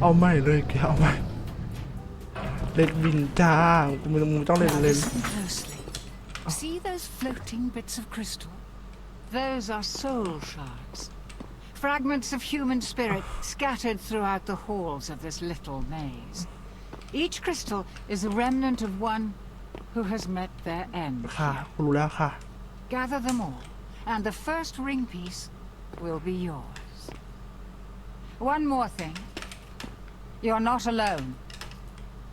เอาใหม่เลยแกเอาใหม่เล่นวินจ้ากูมึงมึงต้องเล่น Now เล่น listen closely. See those floating bits of crystal? Those are soul shards. Fragments of human spirit scattered throughout the halls of this little maze. Each crystal is a remnant of one who has met their end. ค่ะกูรู้แล้วค่ะ Gather them all, and the first ring piece will be yours. One more thing. You're not alone.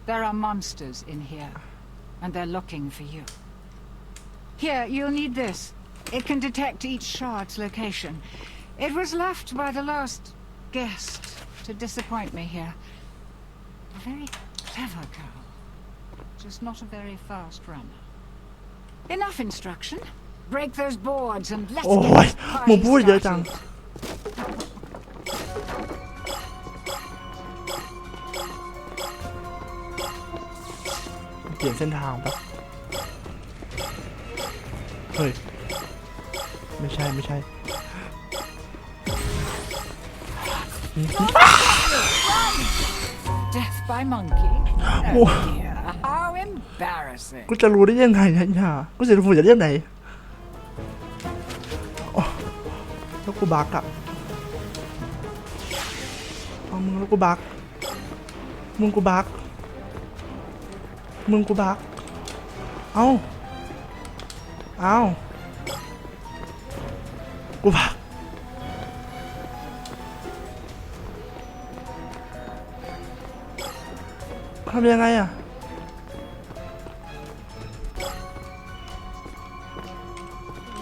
There are monsters in here, and they're looking for you. Here, you'll need this. It can detect each shard's location. It was left by the last guest to disappoint me here. A very clever girl, just not a very fast runner. Enough instruction. Break those boards and let's oh, get this party. ปลี่ยนเส้นทางปะเฮ้ย ไม่ใช่ไม่ใช่ Death by monkey? Wha- Oh dear, how embarrassing. กูจะรู้ได้ยังไงเนี่ยอย่ากูจะรู้จะเรียกไหนโอ้แล้วกูบักอะเอามึงแล้วกูบักมึงกูบัก มึงกูบัก เอาเอากูบักทำยังไงอะ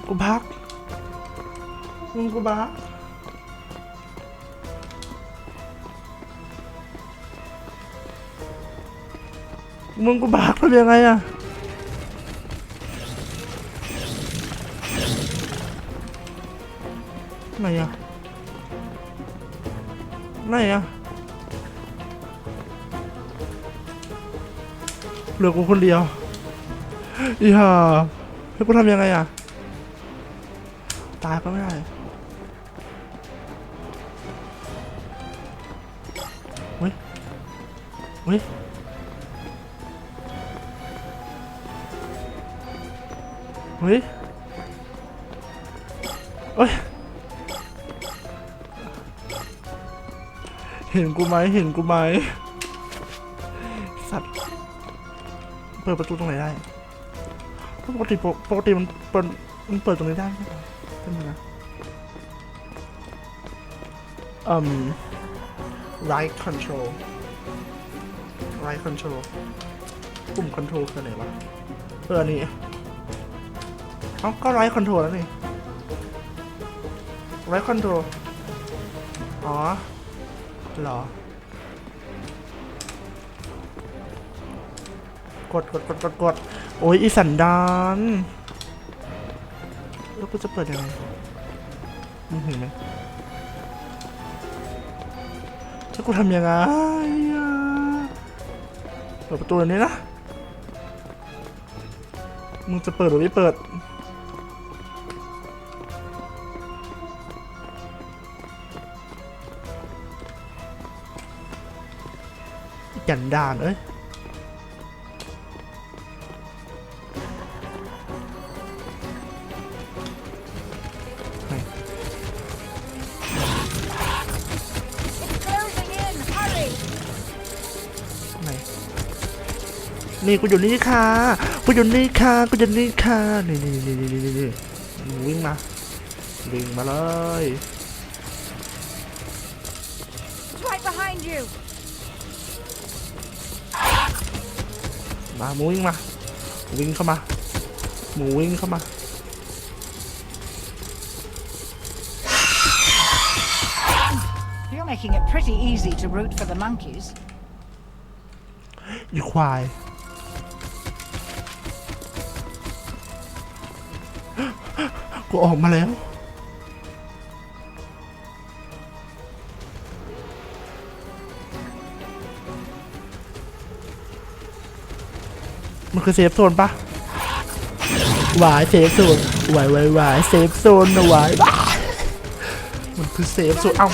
กูพักมึงกูบัก มึงกูบักทำยังไงอะไหนอะไหนอะเหลือกูคนเดียวอีห่าให้กูทำยังไงอะตายก็ไม่ได้เฮ้ยเฮ้ย เฮ้ยเฮ้ย เห็นกูไหมเห็นกูไหมสัตว์ เปิดประตูตรงไหนได้ ปกติปกติมันเปิดมันเปิดตรงนี้ได้ใช่ไหมนมานะอืม right control right control ปุ่ม control คืออะไรวะเอออันนี้ เอ้าก็ right control แล้วนี่ right control อ๋อเหรอกดกดกดกดกดโอ้ยอีสันดานแล้วกูจะเปิดยังไงมึงเห็นไหมถ้ากูทำยังไงเปิดประตูนี้นะ มึงจะเปิดหรือไม่เปิด กันดานเอ้ยนี่กูอยู่นี่ค่ะกูอยู่นี่ค่ะกูอยู่นี่ค่ะนี่นี่นี่นี่นี่นี่วิ่งมาวิ่งมาเลย มาหมูวิ่งมาวิ่งเข้ามา หมูวิ่งเข้ามา You're making it pretty easy to root for the monkeys. อีควายกูออกมาแล้ว มันคือเซฟโซนปะหวายเซฟโซนหวายหวายหวายเซฟโซนนะหวายมันคือเซฟโซนเอ้า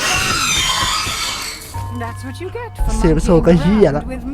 No That's what you get for Same monkeying soul ก็เหี้ยละ around with